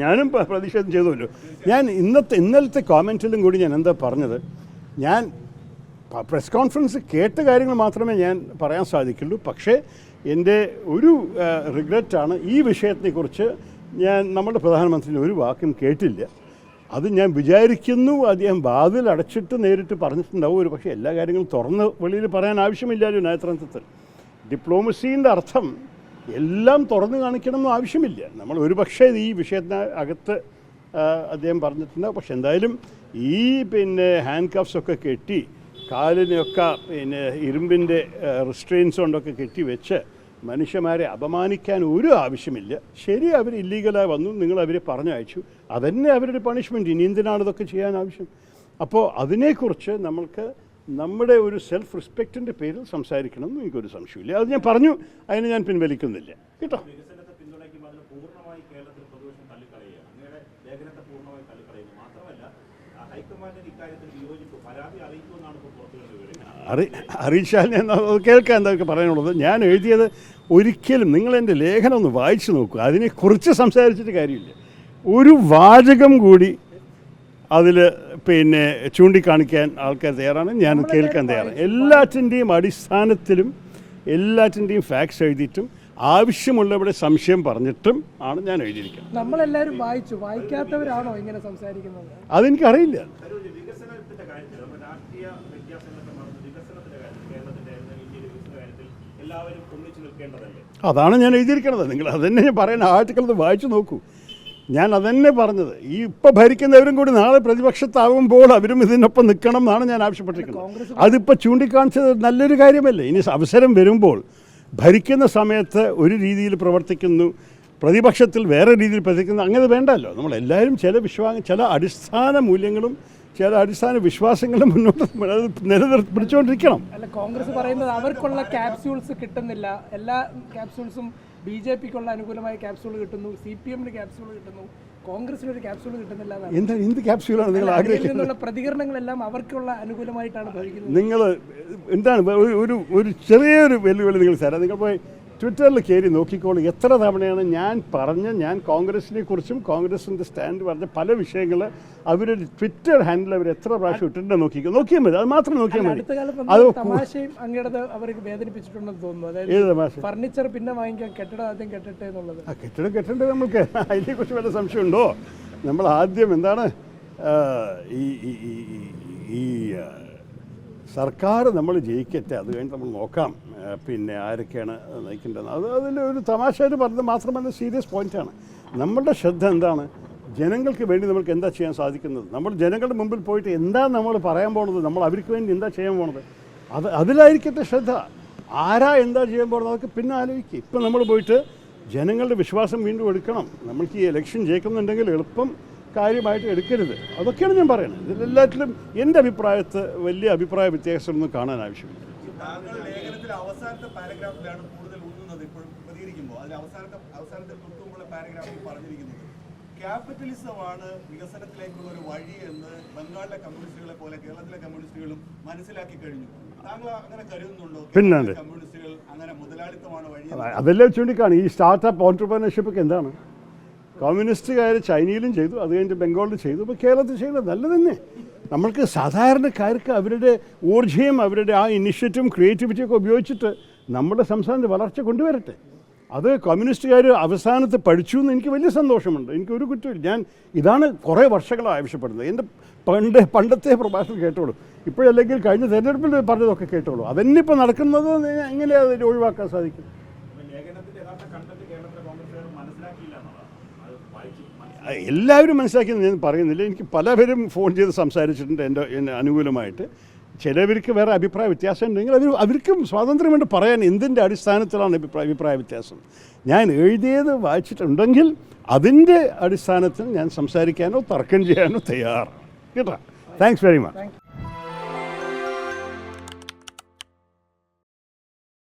ഞാനും പ്രതിഷേധം ചെയ്തല്ലോ ഞാൻ ഇന്നത്തെ ഇന്നലത്തെ കോമന്റിലും കൂടി ഞാൻ എന്താ പറഞ്ഞത്? ഞാൻ പ്രസ് കോൺഫറൻസ് കേട്ട കാര്യങ്ങൾ മാത്രമേ ഞാൻ പറയാൻ സാധിക്കുള്ളൂ. പക്ഷേ എന്റെ ഒരു റിഗ്രറ്റാണ് ഈ വിഷയത്തെക്കുറിച്ച് ഞാൻ നമ്മുടെ പ്രധാനമന്ത്രിന്റെ ഒരു വാക്കും കേട്ടില്ല. അത് ഞാൻ വിചാരിക്കുന്നു അദ്ദേഹം വാതിൽ അടച്ചിട്ട് നേരിട്ട് പറഞ്ഞിട്ടുണ്ടാവും. ഒരു പക്ഷേ എല്ലാ കാര്യങ്ങളും തുറന്ന് വെളിയിൽ പറയാൻ ആവശ്യമില്ലല്ലോ നയതന്ത്രത്തിൽ ഡിപ്ലോമസീന്റെ അർത്ഥം എല്ലാം തുറന്നു കാണിക്കണമെന്നും ആവശ്യമില്ല. നമ്മൾ ഒരുപക്ഷേ ഈ വിഷയത്തിന് അകത്ത് അദ്ദേഹം പറഞ്ഞിട്ടുണ്ട്. പക്ഷെ എന്തായാലും ഈ പിന്നെ ഹാൻഡ് കഫ്സ് ഒക്കെ കെട്ടി കാലിനെയൊക്കെ പിന്നെ ഇരുമ്പിന്റെ റിസ്ട്രെയിൻസ് കൊണ്ടൊക്കെ കെട്ടി വെച്ച് മനുഷ്യന്മാരെ അപമാനിക്കാൻ ഒരു ആവശ്യമില്ല. ശരി അവർ ഇല്ലീഗലായി വന്നു നിങ്ങൾ അവരെ പറഞ്ഞയച്ചു. അതന്നെ അവരുടെ പണിഷ്മെന്റ് ഇനി എന്തിനാണ് ഇതൊക്കെ ചെയ്യാൻ ആവശ്യം? അപ്പോൾ അതിനെക്കുറിച്ച് നമ്മൾക്ക് നമ്മുടെ ഒരു സെൽഫ് റെസ്പെക്റ്റിന്റെ പേരിൽ സംസാരിക്കണം എന്ന് എനിക്കൊരു സംശയമില്ല. അത് ഞാൻ പറഞ്ഞു അതിന് ഞാൻ പിൻവലിക്കുന്നില്ല. കേട്ടോ? അറി അറിയിച്ചാൽ ഞാൻ കേൾക്കാൻ എന്തൊക്കെ പറയാനുള്ളത്? ഞാൻ എഴുതിയത് ഒരിക്കലും നിങ്ങൾ എന്റെ ലേഖനം ഒന്ന് വായിച്ചു നോക്കുക അതിനെക്കുറിച്ച് സംസാരിച്ചിട്ട് കാര്യമില്ല. ഒരു വാചകം കൂടി അതിൽ പിന്നെ ചൂണ്ടിക്കാണിക്കാൻ ആൾക്കാർ തയ്യാറാണ്. ഞാൻ കേൾക്കാൻ തയ്യാറാണ്. എല്ലാറ്റിന്റെയും അടിസ്ഥാനത്തിലും എല്ലാറ്റിന്റെയും ഫാക്ട്സ് എഴുതിയിട്ടും ആവശ്യമുള്ളവരുടെ സംശയം പറഞ്ഞിട്ടും ആണ് ഞാൻ എഴുതിയിരിക്കുന്നത്. നമ്മളെല്ലാവരും വായിച്ചു. വായിക്കാത്തവരാണോ ഇങ്ങനെ സംസാരിക്കുന്നത്? അതെനിക്കറിയില്ല. അതാണ് ഞാൻ എഴുതിയിരിക്കുന്നത്. നിങ്ങൾ അതന്നെ ഞാൻ പറയുന്ന ഒന്ന് വായിച്ചു നോക്കൂ. ഞാൻ അതന്നെ പറഞ്ഞത്. ഈ ഇപ്പം ഭരിക്കുന്നവരും കൂടി നാളെ പ്രതിപക്ഷത്താവുമ്പോൾ അവരും ഇതിനൊപ്പം നിൽക്കണം എന്നാണ് ഞാൻ ആവശ്യപ്പെട്ടിരിക്കുന്നത്. അതിപ്പോൾ ചൂണ്ടിക്കാണിച്ചത് നല്ലൊരു കാര്യമല്ലേ? ഇനി അവസരം വരുമ്പോൾ ഭരിക്കുന്ന സമയത്ത് ഒരു രീതിയിൽ പ്രവർത്തിക്കുന്നു പ്രതിപക്ഷത്തിൽ വേറെ രീതിയിൽ പ്രവർത്തിക്കുന്നു അങ്ങനെ വേണ്ടല്ലോ. നമ്മൾ എല്ലാവരും ചില വിശ്വാ ചില അടിസ്ഥാന മൂല്യങ്ങളും ചില അടിസ്ഥാന വിശ്വാസങ്ങളും മുന്നോട്ട് നിലനിർത്തി പിടിച്ചുകൊണ്ടിരിക്കണം അല്ല കോൺഗ്രസ് പറയുന്നത് അവർക്കുള്ള ക്യാപ്സ്യൂൾസ് കിട്ടുന്നില്ല. എല്ലാ ക്യാപ്സ്യൂൾസും ബി ജെ പിക്കുള്ള അനുകൂലമായ ക്യാപ്സ്യൂൾ കിട്ടുന്നു സി പി എമ്മിന് ക്യാപ്സ്യൂൾ കിട്ടുന്നു കോൺഗ്രസിന് ഒരു ക്യാപ്സ്യൂൾ കിട്ടുന്നില്ല എന്താ എന്ത് ക്യാപ്സ്യൂളാണ് നിങ്ങൾ ആഗ്രഹിക്കുന്നത്? പ്രതികരണങ്ങളെല്ലാം അവർക്കുള്ള അനുകൂലമായിട്ടാണ് നിങ്ങൾ എന്താണ് ഒരു- ഒരു ഒരു ചെറിയൊരു വെല്ലുവിളി നിങ്ങൾ സാറേ നിങ്ങൾ പോയി ട്വിറ്ററിൽ കയറി നോക്കിക്കോളൂ. എത്ര തവണയാണ് ഞാൻ പറഞ്ഞ ഞാൻ കോൺഗ്രസിനെ കുറിച്ചും കോൺഗ്രസിന്റെ സ്റ്റാൻഡ് പറഞ്ഞ പല വിഷയങ്ങൾ അവരൊരു ട്വിറ്റർ ഹാൻഡിൽ അവർ എത്ര പ്രാവശ്യം ഇട്ടിട്ടുണ്ട് നോക്കിക്കോ നോക്കിയാൽ മതി. അത് മാത്രം നോക്കിയാൽ മതി. അത് തമാശയും അങ്ങയുടെ അവർക്ക് വേദനിപ്പിച്ചിട്ടുണ്ടെന്ന് തോന്നുന്നു. അതായത് തമാശ? ഫർണിച്ചർ പിന്നെ വാങ്ങിക്കാൻ കെട്ടിടം ആദ്യം കെട്ടട്ടെ എന്നുള്ളത്. ആ കെട്ടിടം കെട്ടേണ്ടത് നമുക്ക് അതിനെക്കുറിച്ച് വല്ല സംശയമുണ്ടോ? നമ്മൾ ആദ്യം എന്താണ് ഈ ഈ- സർക്കാർ നമ്മൾ ജയിക്കട്ടെ അത് കഴിഞ്ഞ് നമ്മൾ നോക്കാം. പിന്നെ ആരൊക്കെയാണ് നയിക്കേണ്ടത് അത് അതിന്റെ ഒരു തമാശയായിട്ട് പറഞ്ഞത് മാത്രമല്ല സീരിയസ് പോയിന്റാണ് നമ്മളുടെ ശ്രദ്ധ എന്താണ്? ജനങ്ങൾക്ക് വേണ്ടി നമുക്ക് എന്താ ചെയ്യാൻ സാധിക്കുന്നത്? നമ്മൾ ജനങ്ങളുടെ മുമ്പിൽ പോയിട്ട് എന്താ നമ്മൾ പറയാൻ പോണത്? നമ്മൾ അവർക്ക് വേണ്ടി എന്താ ചെയ്യാൻ പോണത്? അത് അതിലായിരിക്കട്ടെ ശ്രദ്ധ. ആരാ എന്താ ചെയ്യാൻ പോകുന്നത് അതൊക്കെ പിന്നെ ആലോചിക്കുക ഇപ്പം നമ്മൾ പോയിട്ട് ജനങ്ങളുടെ വിശ്വാസം വീണ്ടും എടുക്കണം. നമ്മൾക്ക് ഈ ഇലക്ഷൻ ജയിക്കുന്നുണ്ടെങ്കിൽ എളുപ്പം കാര്യമായിട്ട് എടുക്കരുത്. അതൊക്കെയാണ് ഞാൻ പറയുന്നത് ഇതിലെല്ലാറ്റിലും എന്റെ അഭിപ്രായത്ത് വലിയ അഭിപ്രായ വ്യത്യാസമൊന്നും കാണാൻ ആവശ്യമില്ല. താങ്കൾ ലേഖനത്തിലെ അവസാനത്തെ പാരഗ്രാഫിലാണ് കൂടുതൽ ഊന്നുന്നത് ഇപ്പോഴും പ്രതികരിക്കുമ്പോൾ. അതിൽ അവസാനത്തെ അവസാനത്തെ തൊട്ടുമുള്ള പാരഗ്രാഫിൽ പറഞ്ഞിരിക്കുന്നത്. ക്യാപിറ്റലിസമാണ് വികസനത്തിലേക്കുള്ള ഒരു വഴി എന്ന് ബംഗാളിലെ കമ്മ്യൂണിസ്റ്റുകളെ പോലെ കേരളത്തിലെ കമ്മ്യൂണിസ്റ്റുകളും മനസ്സിലാക്കി കഴിഞ്ഞു. താങ്കൾ അങ്ങനെ കരുതുന്നുണ്ടോ? പിന്നല്ലേ? കേരളത്തിലെ കമ്മ്യൂണിസ്റ്റുകൾ അങ്ങനെ മുതലാളിത്തമാണ് വഴി അത- അതെല്ലാം ചൂണ്ടിക്കാണ്. ഈ സ്റ്റാർട്ടപ്പ് ഓൺടർപ്രണർഷിപ്പ് ഒക്കെ എന്താണ്? കമ്മ്യൂണിസ്റ്റുകാർ ചൈനയിലും ചെയ്തു അത് കഴിഞ്ഞിട്ട് ബംഗാളിൽ ചെയ്തു. ഇപ്പോൾ കേരളത്തിൽ ചെയ്യുന്നത് നല്ല തന്നെ നമ്മൾക്ക് സാധാരണക്കാർക്ക് അവരുടെ ഊർജയും അവരുടെ ആ ഇനിഷ്യേറ്റീവും ക്രിയേറ്റിവിറ്റിയും ഒക്കെ ഉപയോഗിച്ചിട്ട് നമ്മുടെ സംസ്ഥാനത്ത് വളർച്ച കൊണ്ടുവരട്ടെ. അത് കമ്മ്യൂണിസ്റ്റുകാർ അവസാനത്ത് പഠിച്ചു എന്ന് എനിക്ക് വലിയ സന്തോഷമുണ്ട്. എനിക്ക് ഒരു കുറ്റമില്ല ഞാൻ ഇതാണ് കുറേ വർഷങ്ങളായി ആവശ്യപ്പെടുന്നത്. എന്റെ പണ്ട് പണ്ടത്തെ പ്രഭാഷണം കേട്ടോളൂ. ഇപ്പോഴല്ലെങ്കിൽ കഴിഞ്ഞ തെരഞ്ഞെടുപ്പിൽ പറഞ്ഞതൊക്കെ കേട്ടോളൂ. അതന്നെ ഇപ്പോൾ നടക്കുന്നത് എങ്ങനെയാണ് അതിനെ ഒഴിവാക്കാൻ സാധിക്കും? കേരളത്തിലെ മനസ്സിലാക്കിയില്ല എല്ലാവരും മനസ്സിലാക്കിയെന്ന് ഞാൻ പറയുന്നില്ല. എനിക്ക് പലവരും ഫോൺ ചെയ്ത് സംസാരിച്ചിട്ടുണ്ട് എന്റെ എന്നെ അനുകൂലമായിട്ട്. ചിലവർക്ക് വേറെ അഭിപ്രായ വ്യത്യാസം ഉണ്ടെങ്കിൽ അവർ അവർക്കും സ്വാതന്ത്ര്യമുണ്ട് പറയാൻ എന്തിന്റെ അടിസ്ഥാനത്തിലാണ് അഭിപ്രായ അഭിപ്രായ വ്യത്യാസം? ഞാൻ എഴുതിയത് വായിച്ചിട്ടുണ്ടെങ്കിൽ അതിന്റെ അടിസ്ഥാനത്തിൽ ഞാൻ സംസാരിക്കാനോ തർക്കം ചെയ്യാനോ തയ്യാറാണ്. കേട്ടോ? Thanks very much